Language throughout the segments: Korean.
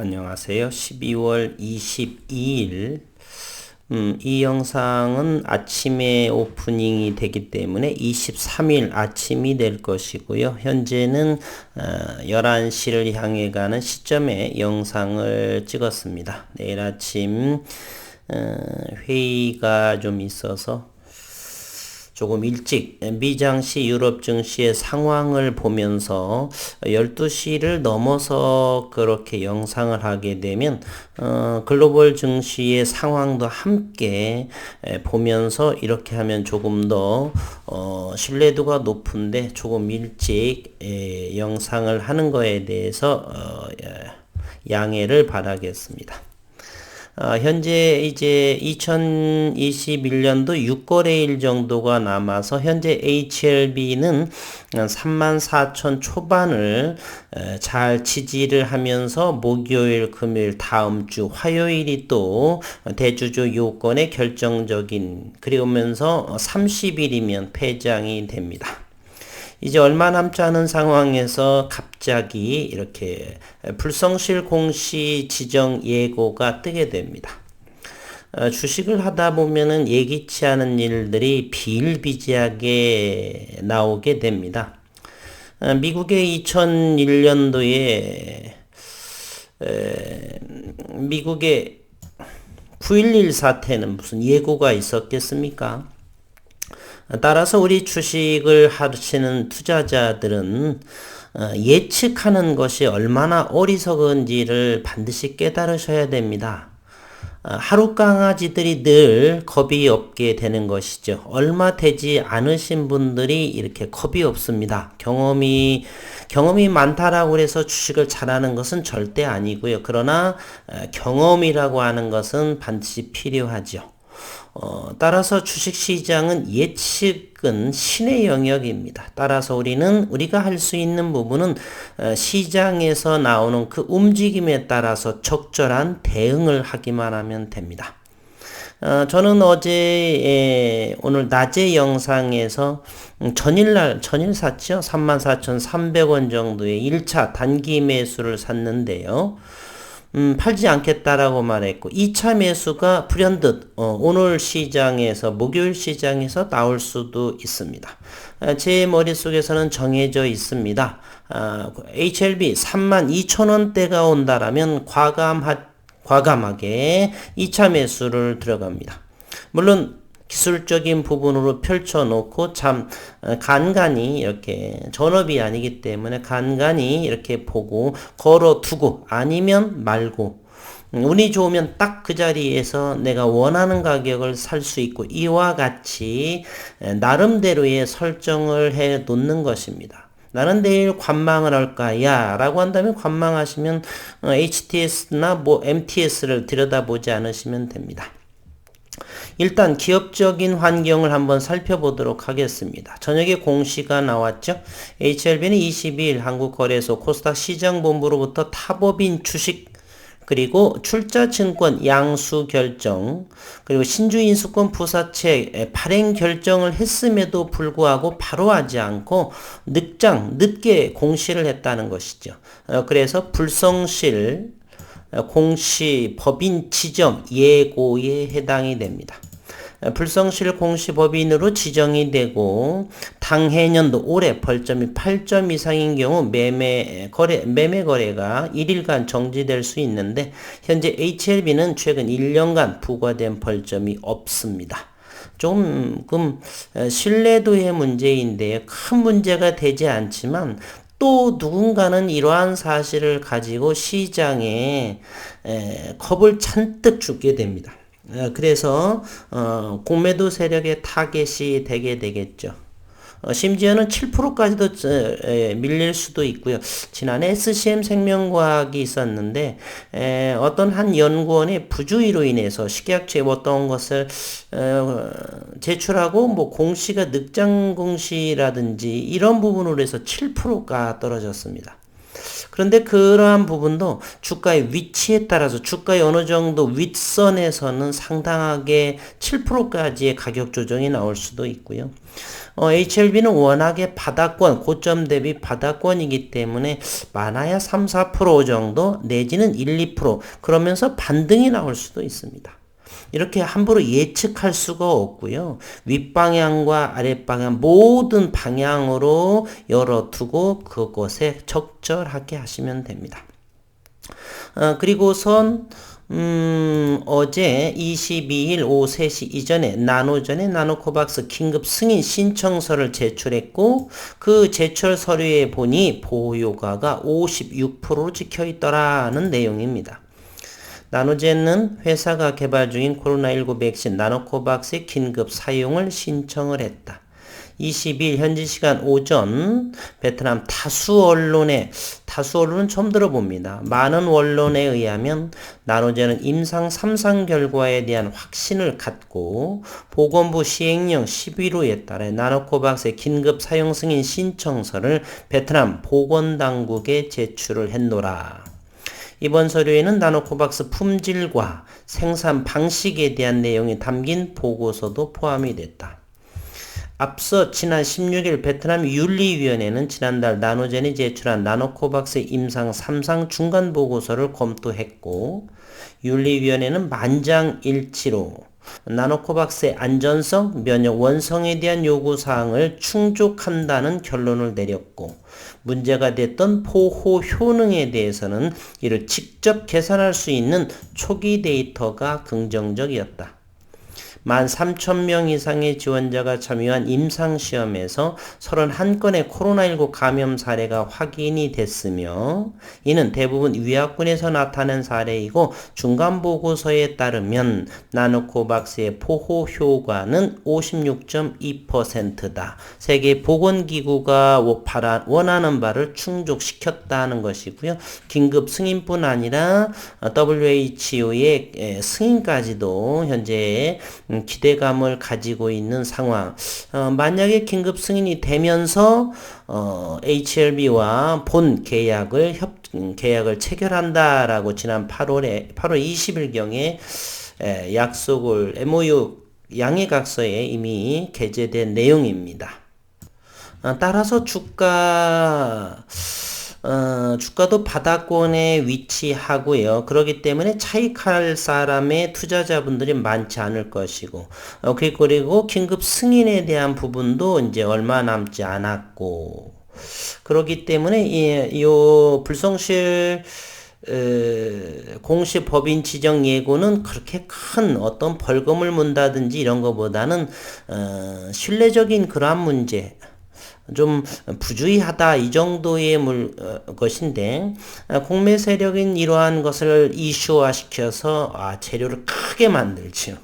안녕하세요. 12월 22일 음, 이 영상은 아침에 오프닝이 되기 때문에 23일 아침이 될 것이고요. 현재는 어, 11시를 향해 가는 시점에 영상을 찍었습니다. 내일 아침 어, 회의가 좀 있어서 조금 일찍 미장시 유럽 증시의 상황을 보면서 12시를 넘어서 그렇게 영상을 하게 되면 어, 글로벌 증시의 상황도 함께 보면서 이렇게 하면 조금 더 어, 신뢰도가 높은데 조금 일찍 에, 영상을 하는 거에 대해서 어, 양해를 바라겠습니다. 어, 현재 이제 2021년도 6거래일 정도가 남아서 현재 HLB는 34,000 초반을 잘 지지를 하면서 목요일, 금요일, 다음 주 화요일이 또 대주주 요건의 결정적인 그리면서 30일이면 폐장이 됩니다. 이제 얼마 남지 않은 상황에서 갑자기 이렇게 불성실 공시 지정 예고가 뜨게 됩니다. 어, 주식을 하다 보면은 예기치 않은 일들이 비일비재하게 나오게 됩니다. 어, 미국의 2001년도에 미국의 9.11 사태는 무슨 예고가 있었겠습니까? 따라서 우리 주식을 하시는 투자자들은 어, 예측하는 것이 얼마나 어리석은지를 반드시 깨달으셔야 됩니다. 어, 하루 강아지들이 늘 겁이 없게 되는 것이죠. 얼마 되지 않으신 분들이 이렇게 겁이 없습니다. 경험이 경험이 많다라고 해서 주식을 잘하는 것은 절대 아니고요. 그러나 어, 경험이라고 하는 것은 반드시 필요하죠. 어, 따라서 주식시장은 예측은 신의 영역입니다. 따라서 우리는 우리가 할 수 있는 부분은 어, 시장에서 나오는 그 움직임에 따라서 적절한 대응을 하기만 하면 됩니다. 어, 저는 어제 에, 오늘 낮에 영상에서 음, 전일날 전일 샀죠. 34,300원 정도의 1차 단기 매수를 샀는데요. 음, 팔지 않겠다라고 말했고 2차 매수가 불현듯 어, 오늘 시장에서 목요일 시장에서 나올 수도 있습니다. 아, 제 머릿속에서는 정해져 있습니다. 아, HLB 32,000원대가 온다라면 과감하, 과감하게 2차 매수를 들어갑니다. 물론 기술적인 부분으로 펼쳐놓고 참 어, 간간히 이렇게 전업이 아니기 때문에 간간히 이렇게 보고 걸어두고 아니면 말고 음, 운이 좋으면 딱 그 자리에서 내가 원하는 가격을 살 수 있고 이와 같이 나름대로의 설정을 해 놓는 것입니다. 나는 내일 관망을 할까야 라고 한다면 관망하시면 HTS나 어, 뭐 MTS를 들여다보지 않으시면 됩니다. 일단 기업적인 환경을 한번 살펴보도록 하겠습니다. 저녁에 공시가 나왔죠. HLB는 22일 한국거래소 코스닥 시장본부로부터 타법인 주식 그리고 출자증권 양수 결정, 그리고 신주인수권 부사채 발행 결정을 했음에도 불구하고 바로 하지 않고 늦장, 늦게 공시를 했다는 것이죠. 어, 그래서 불성실, 공시, 법인 지정, 예고에 해당이 됩니다. 불성실 공시법인으로 지정이 되고 당해년도 올해 벌점이 8점 이상인 경우 매매 거래 매매 거래가 1일간 정지될 수 있는데 현재 HLB는 최근 1년간 부과된 벌점이 없습니다. 조금 신뢰도의 문제인데 큰 문제가 되지 않지만 또 누군가는 이러한 사실을 가지고 시장에 겁을 잔뜩 주게 됩니다. 어, 그래서 어, 공매도 세력의 타겟이 되게 되겠죠. 어, 심지어는 7%까지도 에, 밀릴 수도 있고요. 지난해 SCM 생명과학이 있었는데 에, 어떤 한 연구원의 부주의로 인해서 식약처에 어떤 것을 어, 제출하고 뭐 공시가 늑장 공시라든지 이런 부분으로 해서 7%가 떨어졌습니다. 그런데 그러한 부분도 주가의 위치에 따라서 주가의 어느 정도 윗선에서는 상당하게 7%까지의 가격 조정이 나올 수도 있고요. 어, HLB는 워낙에 바닥권, 고점 대비 바닥권이기 때문에 많아야 3, 4% 정도 내지는 1, 2% 그러면서 반등이 나올 수도 있습니다. 이렇게 함부로 예측할 수가 없고요. 윗방향과 아랫방향 모든 방향으로 열어두고 그곳에 적절하게 하시면 됩니다. 어, 그리고선 음, 어제 22일 오후 3시 이전에 나노 전에 나노코박스 긴급 승인 신청서를 제출했고 그 제출 서류에 보니 보호효과가 56%로 찍혀 있더라는 내용입니다. 나노젠은 회사가 개발 중인 코로나19 백신 나노코박스의 긴급 사용을 신청을 했다. 20일 현지 시간 오전 베트남 다수 언론에 다수 언론은 처음 들어봅니다. 많은 언론에 의하면 나노제는 임상 3상 결과에 대한 확신을 갖고 보건부 시행령 11호에 따라 나노코박스의 긴급 사용 승인 신청서를 베트남 보건당국에 제출을 했노라. 이번 서류에는 나노코박스 품질과 생산 방식에 대한 내용이 담긴 보고서도 포함이 됐다. 앞서 지난 16일 베트남 윤리위원회는 지난달 나노젠이 제출한 나노코박스 임상 3상 중간 보고서를 검토했고 윤리위원회는 만장일치로 나노코박스의 안전성, 면역 원성에 대한 요구사항을 충족한다는 결론을 내렸고 문제가 됐던 포호 효능에 대해서는 이를 직접 계산할 수 있는 초기 데이터가 긍정적이었다. 13,000명 이상의 지원자가 참여한 임상시험에서 31건의 코로나19 감염 사례가 확인이 됐으며 이는 대부분 위약군에서 나타난 사례이고 중간 보고서에 따르면 나노코박스의 포호 효과는 56.2%다. 세계 보건기구가 원하는 바를 충족시켰다는 것이고요. 긴급 승인뿐 아니라 WHO의 승인까지도 현재 음, 기대감을 가지고 있는 상황. 어, 만약에 긴급 승인이 되면서 어, HLB와 본 계약을 협 음, 계약을 체결한다라고 지난 8월에 8월 20일 경에 에, 약속을 MOU 양해각서에 이미 게재된 내용입니다. 어, 따라서 주가 어, 주가도 바닥권에 위치하고요. 그렇기 때문에 차익할 사람의 투자자분들이 많지 않을 것이고, 어, 그리고 긴급 승인에 대한 부분도 이제 얼마 남지 않았고, 그렇기 때문에 이, 이 불성실 에, 공시 법인 지정 예고는 그렇게 큰 어떤 벌금을 문다든지 이런 것보다는 어, 신뢰적인 그러한 문제 좀 부주의하다 이 정도의 물, 어, 것인데 어, 공매 세력인 이러한 것을 이슈화 시켜서 아, 재료를 크게 만들지요.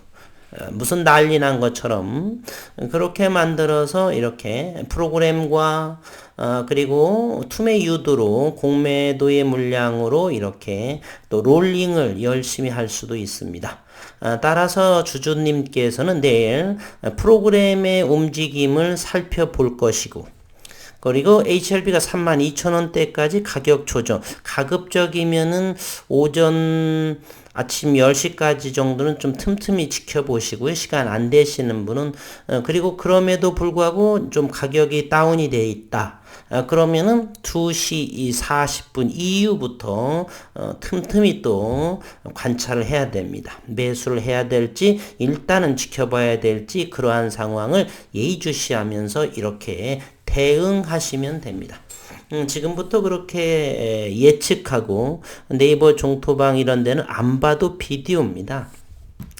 어, 무슨 난리 난 것처럼 그렇게 만들어서 이렇게 프로그램과 어, 그리고 투매 유도로 공매도의 물량으로 이렇게 또 롤링을 열심히 할 수도 있습니다. 어, 따라서 주주님께서는 내일 프로그램의 움직임을 살펴볼 것이고 그리고 HLB가 32,000원대까지 가격 조정. 가급적이면은 오전 아침 10시까지 정도는 좀 틈틈이 지켜보시고요. 시간 안 되시는 분은 어, 그리고 그럼에도 불구하고 좀 가격이 다운이 돼 있다. 어, 그러면은 2시 40분 이후부터 어, 틈틈이 또 관찰을 해야 됩니다. 매수를 해야 될지 일단은 지켜봐야 될지 그러한 상황을 예의주시하면서 이렇게 대응하시면 됩니다. 음, 지금부터 그렇게 예측하고 네이버 종토방 이런 데는 안 봐도 비디오입니다.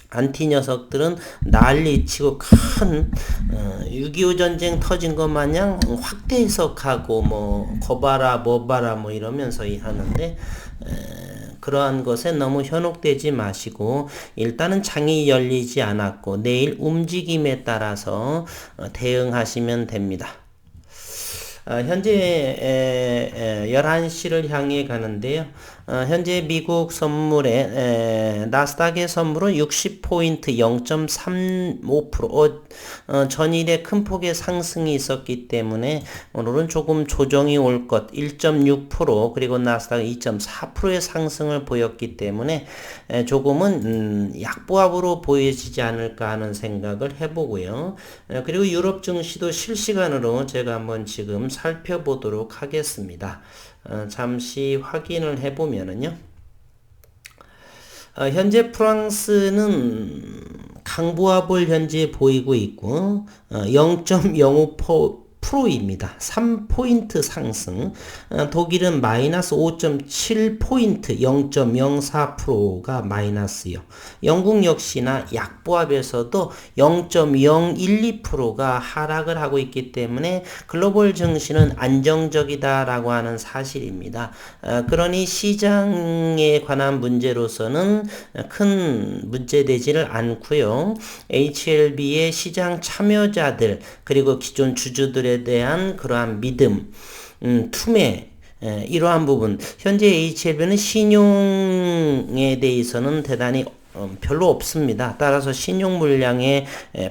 안티 녀석들은 난리치고 큰 어, 6.25 전쟁 터진 것 마냥 확대 해석하고 뭐 거봐라 뭐봐라 뭐 이러면서 하는데 에, 그러한 것에 너무 현혹되지 마시고 일단은 장이 열리지 않았고 내일 움직임에 따라서 어, 대응하시면 됩니다. 어, 현재 에, 에, 11시를 향해 가는데요. 어, 현재 미국 선물에 에, 나스닥의 선물은 60포인트 0.35% 어, 어, 전일에 큰 폭의 상승이 있었기 때문에 오늘은 조금 조정이 올 것 1.6% 그리고 나스닥 2.4%의 상승을 보였기 때문에 에, 조금은 음, 약보합으로 보여지지 않을까 하는 생각을 해보고요. 에, 그리고 유럽 증시도 실시간으로 제가 한번 지금 살펴보도록 하겠습니다. 어, 잠시 확인을 해보면은요. 어, 현재 프랑스는 강보합을 현재 보이고 있고 어, 0.05% 프로입니다. 3포인트 상승. 어, 독일은 마이너스 5.7포인트 0.04%가 마이너스요. 영국 역시나 약보합에서도 0.012%가 하락을 하고 있기 때문에 글로벌 증시는 안정적이다라고 하는 사실입니다. 어, 그러니 시장에 관한 문제로서는 큰 문제되지를 않고요. HLB의 시장 참여자들 그리고 기존 주주들의 대한 그러한 믿음, 음, 투매, 에, 이러한 부분. 현재 HLB는 신용에 대해서는 대단히 어, 별로 없습니다. 따라서 신용 물량의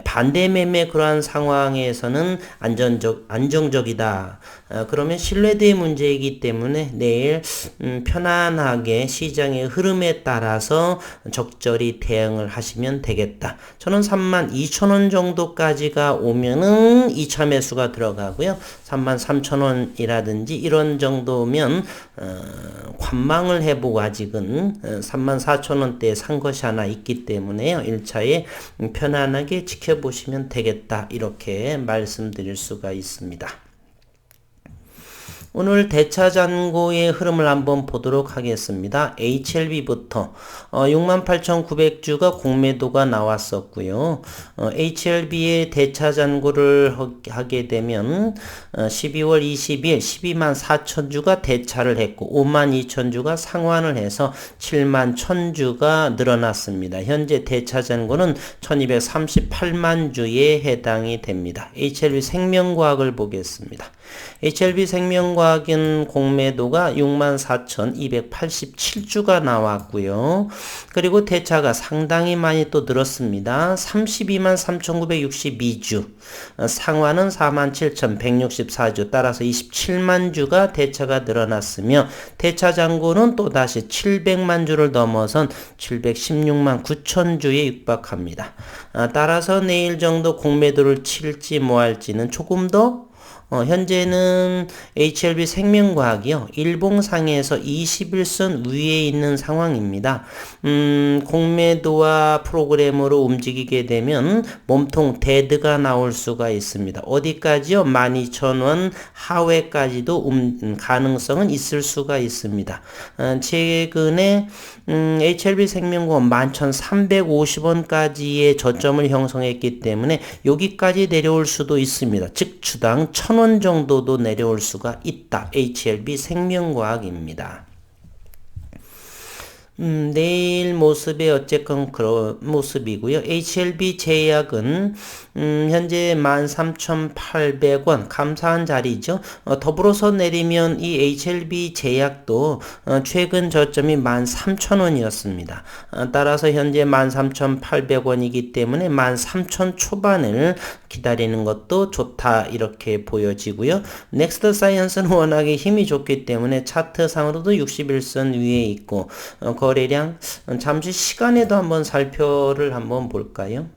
반대 매매 그러한 상황에서는 안전적 안정적이다. 어, 그러면 신뢰도의 문제이기 때문에 내일 음, 편안하게 시장의 흐름에 따라서 적절히 대응을 하시면 되겠다. 저는 3만 2천 원 정도까지가 오면은 2차 매수가 들어가고요. 3만 3천 원이라든지 이런 정도면 어, 관망을 해보고 아직은 3만 어, 4천 원대에 산 것이 하나 있기 때문에요. 1차에 편안하게 지켜보시면 되겠다. 이렇게 말씀드릴 수가 있습니다. 오늘 대차 잔고의 흐름을 한번 보도록 하겠습니다. HLB부터 어, 68,900주가 공매도가 나왔었고요. 어, HLB의 대차 잔고를 하게 되면 어, 12월 20일 12만 4천 주가 대차를 했고 5만 2천 주가 상환을 해서 7만 1천 주가 늘어났습니다. 현재 대차 잔고는 1238만 주에 해당이 됩니다. HLB 생명과학을 보겠습니다. HLB 생명과학은 공매도가 64,287주가 나왔고요. 그리고 대차가 상당히 많이 또 늘었습니다. 32만 3,962주. 상환은 47,164주. 따라서 27만 주가 대차가 늘어났으며 대차 잔고는 또 다시 700만 주를 넘어선 716만 9천 주에 육박합니다. 아, 따라서 내일 정도 공매도를 칠지 뭐 할지는 조금 더 어, 현재는 HLB 생명과학이요. 일봉상에서 21선 위에 있는 상황입니다. 음, 공매도와 프로그램으로 움직이게 되면 몸통 데드가 나올 수가 있습니다. 어디까지요? 12,000원 하회까지도 음, 가능성은 있을 수가 있습니다. 어, 최근에 음, HLB 생명과학 11,350원까지의 저점을 형성했기 때문에 여기까지 내려올 수도 있습니다. 즉 주당 1 0 0 0 천원 정도도 내려올 수가 있다. HLB 생명과학입니다. 음, 내일 모습이 어쨌건 그런 모습이고요. HLB 제약은 음, 현재 13,800원 감사한 자리죠. 어, 더불어서 내리면 이 HLB 제약도 어, 최근 저점이 13,000원이었습니다. 어, 따라서 현재 13,800원이기 때문에 13,000 초반을 기다리는 것도 좋다 이렇게 보여지고요. 넥스트 사이언스는 워낙에 힘이 좋기 때문에 차트상으로도 61선 위에 있고 어, 거래량 잠시 시간에도 한번 살펴를 한번 볼까요?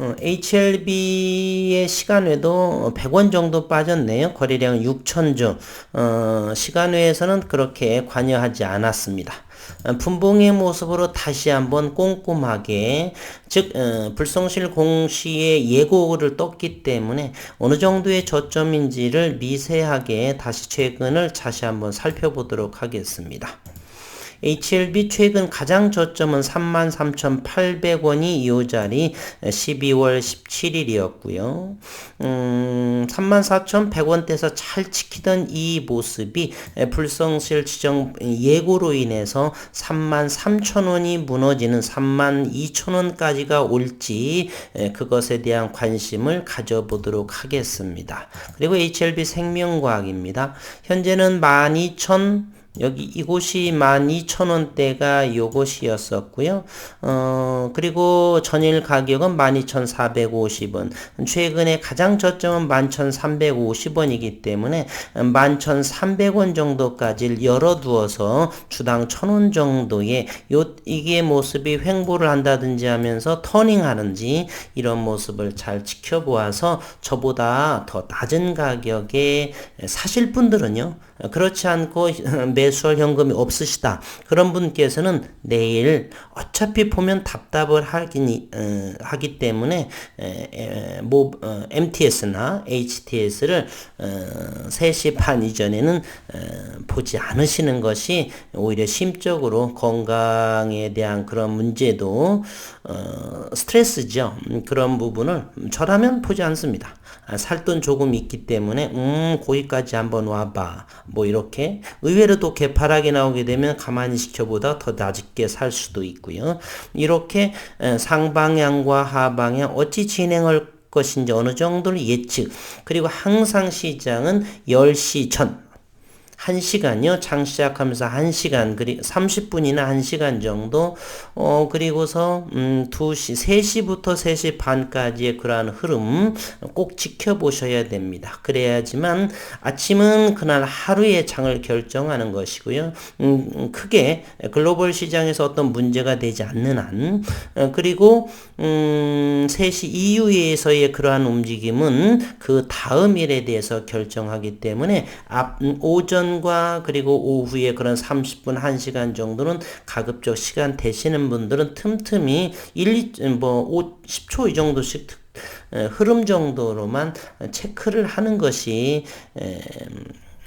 어, HLB의 시간외도 100원 정도 빠졌네요. 거래량 6천주. 어, 시간외에서는 그렇게 관여하지 않았습니다. 어, 분봉의 모습으로 다시 한번 꼼꼼하게 즉 어, 불성실 공시의 예고를 떴기 때문에 어느 정도의 저점인지를 미세하게 다시 최근을 다시 한번 살펴보도록 하겠습니다. HLB 최근 가장 저점은 33,800원이 이 자리 12월 17일이었고요. 음, 34,100원대에서 잘 지키던 이 모습이 불성실 지정 예고로 인해서 33,000원이 무너지는 32,000원까지가 올지 그것에 대한 관심을 가져보도록 하겠습니다. 그리고 HLB 생명과학입니다. 현재는 12,000 여기 이곳이 12,000원대가 요것이었었고요. 어, 그리고 전일 가격은 12,450원. 최근에 가장 저점은 11,350원이기 때문에 11,300원 정도까지 열어두어서 주당 1,000원 정도의 요 이게 모습이 횡보를 한다든지 하면서 터닝하는지 이런 모습을 잘 지켜보아서 저보다 더 낮은 가격에 사실 분들은요. 그렇지 않고 매수할 현금이 없으시다. 그런 분께서는 내일 어차피 보면 답답을 하긴, 어, 하기 때문에 에, 에, 뭐, 어, MTS나 HTS를 어, 3시 반 이전에는 어, 보지 않으시는 것이 오히려 심적으로 건강에 대한 그런 문제도 어, 스트레스죠. 음, 그런 부분을 저라면 보지 않습니다. 아, 살돈 조금 있기 때문에 음 거기까지 한번 와봐. 뭐 이렇게 의외로도 개파락이 나오게 되면 가만히 지켜보다 더 낮게 살 수도 있고요. 이렇게 상방향과 하방향 어찌 진행할 것인지 어느 정도를 예측. 그리고 항상 시장은 10시 전 1시간요. 장 시작하면서 1시간, 그리 30분이나 1시간 정도, 어, 그리고서, 음, 2시, 3시부터 3시 반까지의 그러한 흐름 꼭 지켜보셔야 됩니다. 그래야지만 아침은 그날 하루의 장을 결정하는 것이고요. 음, 크게 글로벌 시장에서 어떤 문제가 되지 않는 한, 어, 그리고, 음, 3시 이후에서의 그러한 움직임은 그 다음 일에 대해서 결정하기 때문에 앞, 음, 오전 오전과 그리고 오후에 그런 30분, 1시간 정도는 가급적 시간 되시는 분들은 틈틈이 1, 2, 뭐 5, 10초 이 정도씩 흐름 정도로만 체크를 하는 것이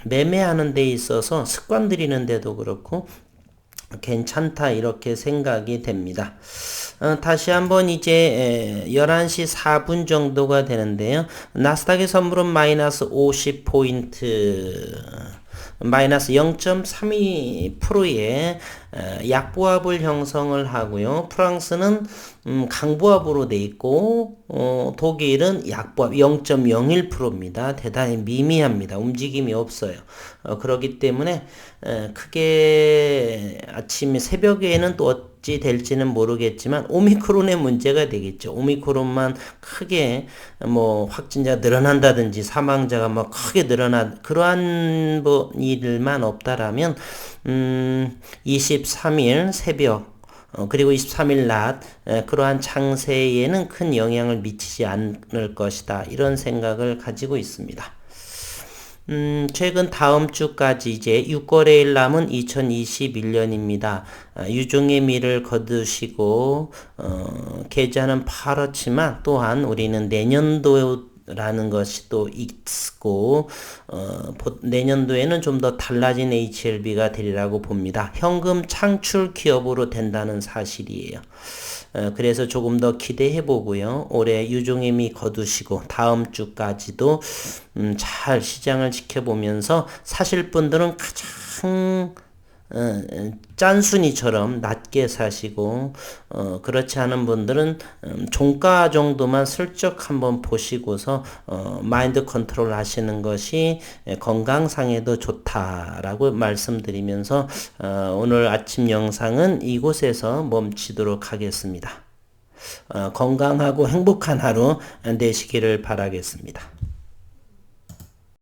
매매하는 데 있어서 습관 들이는 데도 그렇고 괜찮다 이렇게 생각이 됩니다. 어, 다시 한번 이제 11시 4분 정도가 되는데요. 나스닥의 선물은 마이너스 50포인트 마이너스 0.32%의 약보합을 형성을 하고요. 프랑스는 음, 강보합으로 돼 있고 어, 독일은 약보합 0.01%입니다. 대단히 미미합니다. 움직임이 없어요. 어, 그렇기 때문에 에, 크게 아침 새벽에는 또 어찌 될지는 모르겠지만 오미크론의 문제가 되겠죠. 오미크론만 크게 뭐 확진자 늘어난다든지 사망자가 뭐 크게 늘어나 그러한 뭐 일만 없다라면 음 23일 새벽 어, 그리고 23일 낮 에, 그러한 창세에는 큰 영향을 미치지 않을 것이다. 이런 생각을 가지고 있습니다. 음, 최근 다음 주까지 이제 6거래일 남은 2021년입니다. 아, 유종의 미를 거두시고 어, 계좌는 파랗지만 또한 우리는 내년도 라는 것이 또 있고 어, 내년도에는 좀 더 달라진 HLB가 되리라고 봅니다. 현금 창출 기업으로 된다는 사실이에요. 어, 그래서 조금 더 기대해 보고요. 올해 유종임이 거두시고 다음 주까지도 음, 잘 시장을 지켜보면서 사실 분들은 가장 어, 짠순이처럼 낮게 사시고 어, 그렇지 않은 분들은 음, 종가 정도만 슬쩍 한번 보시고서 어, 마인드 컨트롤 하시는 것이 건강상에도 좋다라고 말씀드리면서 어, 오늘 아침 영상은 이곳에서 멈추도록 하겠습니다. 어, 건강하고 행복한 하루 되시기를 바라겠습니다.